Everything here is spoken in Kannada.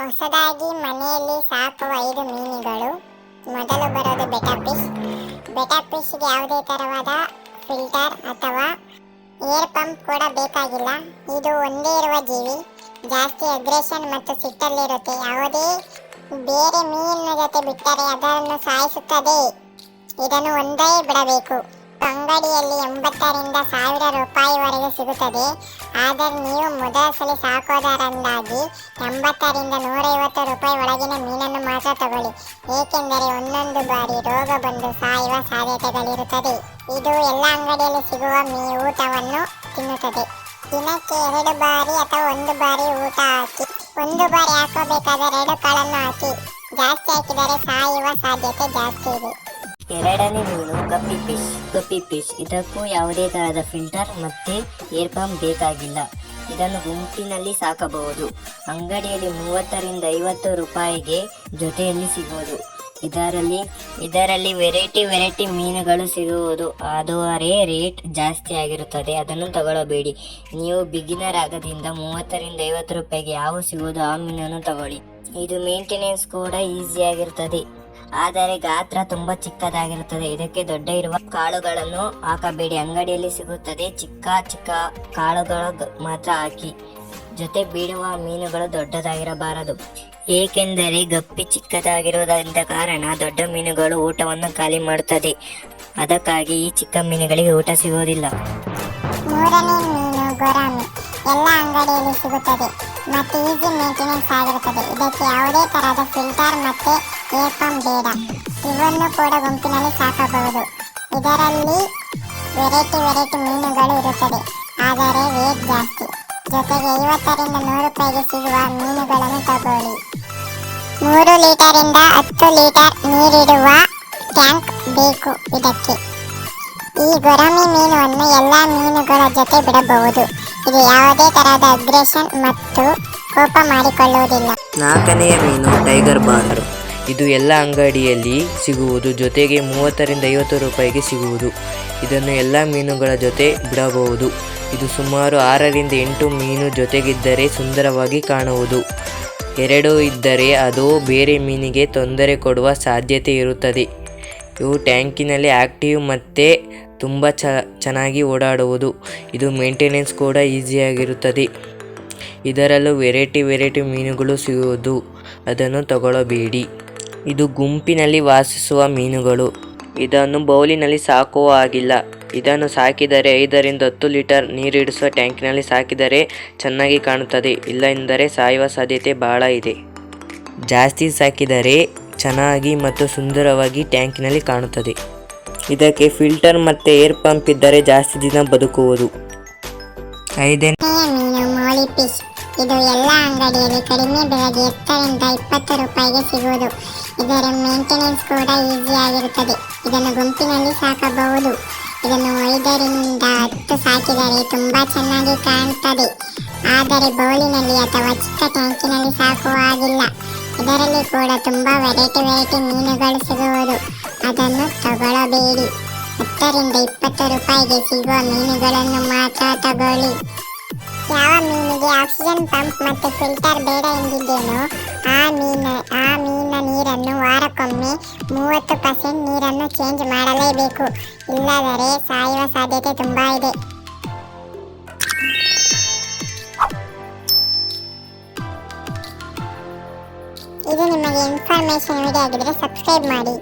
ಹೊಸದಾಗಿ ಮನೆಯಲ್ಲಿ ಸಾಕುವ ಐದು ಮೀನುಗಳು. ಮೊದಲು ಬರೋದು ಬೆಟಾ ಫಿಶ್ ಬೆಟಾ ಫಿಶ್ಗೆ ಯಾವುದೇ ತರವಾದ ಫಿಲ್ಟರ್ ಅಥವಾ ಏರ್ ಪಂಪ್ ಕೂಡ ಬೇಕಾಗಿಲ್ಲ. ಇದು ಒಂದೇ ಇರುವ ಜೀವಿ. ಜಾಸ್ತಿ ಅಗ್ರೆಷನ್ ಮತ್ತು ಸಿಟ್ಟಲ್ಲಿರುತ್ತೆ. ಯಾವುದೇ ಬೇರೆ ಮೀನಿನ ಜೊತೆ ಬಿಟ್ಟರೆ ಅದನ್ನು ಸಾಯಿಸುತ್ತದೆ. ಇದನ್ನು ಒಂದೇ ಬಿಡಬೇಕು. ಅಂಗಡಿಯಲ್ಲಿ ಎಂಬತ್ತರಿಂದ ಸಾವಿರ ರೂಪಾಯಿವರೆಗೆ ಸಿಗುತ್ತದೆ. ಆದರೆ ನೀವು ಮೊದಲ ಸಲ ಸಾಕೋದರಿಂದಾಗಿ ಎಂಬತ್ತರಿಂದ ನೂರೈವತ್ತು ರೂಪಾಯಿ ಒಳಗಿನ ಮೀನನ್ನು ಮಾತ್ರ ತಗೊಳ್ಳಿ. ಏಕೆಂದರೆ ಒಂದೊಂದು ಬಾರಿ ರೋಗ ಬಂದು ಸಾಯುವ ಸಾಧ್ಯತೆಗಳಿರುತ್ತದೆ. ಇದು ಎಲ್ಲ ಅಂಗಡಿಯಲ್ಲಿ ಸಿಗುವ ಮೀ ಊಟವನ್ನು ತಿನ್ನುತ್ತದೆ. ದಿನಕ್ಕೆ ಎರಡು ಬಾರಿ ಅಥವಾ ಒಂದು ಬಾರಿ ಊಟ ಹಾಕಿ, ಒಂದು ಬಾರಿ ಹಾಕಬೇಕಾದರೆ ಎರಡು ಕಾಳನ್ನು ಹಾಕಿ. ಜಾಸ್ತಿ ಹಾಕಿದರೆ ಸಾಯುವ ಸಾಧ್ಯತೆ ಜಾಸ್ತಿ ಇದೆ. ಎರಡನೇ ಮೀನು, ಗಪ್ಪಿ ಫಿಶ್ ಗಪ್ಪಿ ಫಿಶ್ ಇದಕ್ಕೂ ಯಾವುದೇ ತರಹದ ಫಿಲ್ಟರ್ ಮತ್ತೆ ಏರ್ ಪಂಪ್ ಬೇಕಾಗಿಲ್ಲ. ಇದನ್ನು ಗುಂಪಿನಲ್ಲಿ ಸಾಕಬಹುದು. ಅಂಗಡಿಯಲ್ಲಿ ಮೂವತ್ತರಿಂದ ಐವತ್ತು ರೂಪಾಯಿಗೆ ಜೊತೆಯಲ್ಲಿ ಸಿಗುವುದು ಇದರಲ್ಲಿ ಇದರಲ್ಲಿ ವೆರೈಟಿ ವೆರೈಟಿ ಮೀನುಗಳು ಸಿಗುವುದು. ಆದರೆ ರೇಟ್ ಜಾಸ್ತಿ ಆಗಿರುತ್ತದೆ. ಅದನ್ನು ತಗೊಳ್ಳಬೇಡಿ. ನೀವು ಬಿಗಿನರ್ ಆಗದಿಂದ ಮೂವತ್ತರಿಂದ ಐವತ್ತು ರೂಪಾಯಿಗೆ ಯಾವ ಸಿಗುವುದು ಆ ಮೀನನ್ನು ತಗೊಳ್ಳಿ. ಇದು ಮೇಂಟೆನೆನ್ಸ್ ಕೂಡ ಈಸಿ ಆಗಿರುತ್ತದೆ ಆದರೆ ಗಾತ್ರ ತುಂಬಾ ಚಿಕ್ಕದಾಗಿರುತ್ತದೆ. ಇದಕ್ಕೆ ದೊಡ್ಡ ಇರುವ ಕಾಳುಗಳನ್ನು ಹಾಕಬೇಡಿ. ಅಂಗಡಿಯಲ್ಲಿ ಸಿಗುತ್ತದೆ ಚಿಕ್ಕ ಚಿಕ್ಕ ಕಾಳುಗಳು ಮಾತ್ರ ಹಾಕಿ. ಜೊತೆ ಬೀಳುವ ಮೀನುಗಳು ದೊಡ್ಡದಾಗಿರಬಾರದು. ಏಕೆಂದರೆ ಗಪ್ಪಿ ಚಿಕ್ಕದಾಗಿರುವುದರಿಂದ ಕಾರಣ ದೊಡ್ಡ ಮೀನುಗಳು ಊಟವನ್ನು ಖಾಲಿ ಮಾಡುತ್ತದೆ. ಅದಕ್ಕಾಗಿ ಈ ಚಿಕ್ಕ ಮೀನುಗಳಿಗೆ ಊಟ ಸಿಗುವುದಿಲ್ಲ. ಎಲ್ಲ ಅಂಗಡಿಯಲ್ಲಿ ಸಿಗುತ್ತದೆ. ಮತ್ತು ಈಸಿ ಮೇಂಟೆನೆನ್ಸ್ ಆಗಿರುತ್ತದೆ. ಇದಕ್ಕೆ ಯಾವುದೇ ತರಹದ ಫಿಲ್ಟರ್ ಮತ್ತೆ ಪಂಪ್ ಬೇಡ ಇವನ್ನು ಕೂಡ ಗುಂಪಿನಲ್ಲಿ ಸಾಕಬಹುದು. ಇದರಲ್ಲಿ ವೆರೈಟಿ ವೆರೈಟಿ ಮೀನುಗಳು ಇರುತ್ತದೆ ಆದರೆ ರೇಟ್ ಜಾಸ್ತಿ. ಜೊತೆಗೆ ಐವತ್ತರಿಂದ ನೂರು ರೂಪಾಯಿಗೆ ಸಿಗುವ ಮೀನುಗಳನ್ನು ತಗೊಳ್ಳಿ. ಮೂರು ಲೀಟರಿಂದ ಹತ್ತು ಲೀಟರ್ ನೀರಿಡುವ ಟ್ಯಾಂಕ್ ಬೇಕು ಇದಕ್ಕೆ. ಈ ಗೊರಮಿ ಮೀನನ್ನು ಎಲ್ಲ ಮೀನುಗಳ ಜೊತೆ ಬಿಡಬಹುದು. ಇದು ಯಾವುದೇ ತರಹದ ಅಗ್ರೆಷನ್ ಮತ್ತು ಕೋಪ ಮಾಡಿಕೊಳ್ಳುವುದಿಲ್ಲ. ನಾಲ್ಕನೆಯ ಮೀನು ಟೈಗರ್ ಬಾರ್ಡ್ ಇದು ಎಲ್ಲ ಅಂಗಡಿಯಲ್ಲಿ ಸಿಗುವುದು. ಜೊತೆಗೆ ಮೂವತ್ತರಿಂದ ಐವತ್ತು ರೂಪಾಯಿಗೆ ಸಿಗುವುದು. ಇದನ್ನು ಎಲ್ಲ ಮೀನುಗಳ ಜೊತೆ ಬಿಡಬಹುದು. ಇದು ಸುಮಾರು ಆರರಿಂದ ಎಂಟು ಮೀನು ಜೊತೆಗಿದ್ದರೆ ಸುಂದರವಾಗಿ ಕಾಣುವುದು. ಎರಡು ಇದ್ದರೆ ಅದು ಬೇರೆ ಮೀನಿಗೆ ತೊಂದರೆ ಕೊಡುವ ಸಾಧ್ಯತೆ ಇರುತ್ತದೆ. ಇವು ಟ್ಯಾಂಕಿನಲ್ಲಿ ಆಕ್ಟಿವ್ ಮತ್ತು ತುಂಬ ಚ, ಚೆನ್ನಾಗಿ ಓಡಾಡುವುದು. ಇದು ಮೇಂಟೆನೆನ್ಸ್ ಕೂಡ ಈಸಿಯಾಗಿರುತ್ತದೆ. ಇದರಲ್ಲೂ ವೆರೈಟಿ ವೆರೈಟಿ ಮೀನುಗಳು ಸಿಗುವುದು. ಅದನ್ನು ತಗೊಳ್ಳಬೇಡಿ. ಇದು ಗುಂಪಿನಲ್ಲಿ ವಾಸಿಸುವ ಮೀನುಗಳು. ಇದನ್ನು ಬೌಲಿನಲ್ಲಿ ಸಾಕುವ ಹಾಗಿಲ್ಲ. ಇದನ್ನು ಸಾಕಿದರೆ ಐದರಿಂದ ಹತ್ತು ಲೀಟರ್ ನೀರಿಡಿಸುವ ಟ್ಯಾಂಕಿನಲ್ಲಿ ಸಾಕಿದರೆ ಚೆನ್ನಾಗಿ ಕಾಣುತ್ತದೆ. ಇಲ್ಲ ಎಂದರೆ ಸಾಯುವ ಸಾಧ್ಯತೆ ಬಹಳ ಇದೆ. ಜಾಸ್ತಿ ಸಾಕಿದರೆ ಚೆನ್ನಾಗಿ ಮತ್ತು ಸುಂದರವಾಗಿ ಟ್ಯಾಂಕಿನಲ್ಲಿ ಕಾಣುತ್ತದೆ. ಇದಕ್ಕೆ ಫಿಲ್ಟರ್ ಮತ್ತು ಏರ್ ಪಂಪ್ ಇದ್ದರೆ ಜಾಸ್ತಿ ದಿನ ಬದುಕುವುದು. ಐದನೇ ಇದು ಎಲ್ಲ ಅಂಗಡಿಯಲ್ಲಿ ಕಡಿಮೆ ಬೆಲೆಗೆ ಹತ್ತರಿಂದ ಇಪ್ಪತ್ತು ರೂಪಾಯಿಗೆ ಸಿಗುವುದು. ಇದರ ಮೇಂಟೆನೆನ್ಸ್ ಕೂಡ ಈಸಿ ಆಗಿರುತ್ತದೆ. ಇದನ್ನು ಗುಂಪಿನಲ್ಲಿ ಸಾಕಬಹುದು. ಇದನ್ನು ಐದರಿಂದ ಹತ್ತು ಸಾಕಿದರೆ ತುಂಬಾ ಚೆನ್ನಾಗಿ ಕಾಣುತ್ತದೆ ಆದರೆ ಬೌಲಿನಲ್ಲಿ ಅಥವಾ ಚಿಕ್ಕ ಟ್ಯಾಂಕಿನಲ್ಲಿ ಸಾಕುವ ಹಾಗಿಲ್ಲ. ಇದರಲ್ಲಿ ಕೂಡ ತುಂಬಾ ವೆರೈಟಿ ವೆರೈಟಿ ಮೀನುಗಳು ಸಿಗುವುದು. ಅದನ್ನು ತಗೊಳ್ಳಬೇಡಿ. ಹತ್ತರಿಂದ ಇಪ್ಪತ್ತು ರೂಪಾಯಿಗೆ ಸಿಗುವ ಮೀನುಗಳನ್ನು ಮಾತ್ರ ತಗೊಳ್ಳಿ. ಯಾವ ಮೀನಿಗೆ ಆಕ್ಸಿಜನ್ ಪಂಪ್ ಮತ್ತು ಫಿಲ್ಟರ್ ಬೇಡ ಎಂದಿದ್ದೇನೋ, ಆ ಮೀನ ಆ ಮೀನ ನೀರನ್ನು ವಾರಕ್ಕೊಮ್ಮೆ ಮೂವತ್ತು ಪರ್ಸೆಂಟ್ ನೀರನ್ನು ಚೇಂಜ್ ಮಾಡಲೇಬೇಕು. ಇಲ್ಲದರೆ ಸಾಯುವ ಸಾಧ್ಯತೆ ತುಂಬ ಇದೆ. ಇದು ನಿಮಗೆ ಇನ್ಫಾರ್ಮೇಶನ್ ವಿಡಿಯೋ ಆಗಿದ್ರೆ ಸಬ್ಸ್ಕ್ರೈಬ್ ಮಾಡಿ.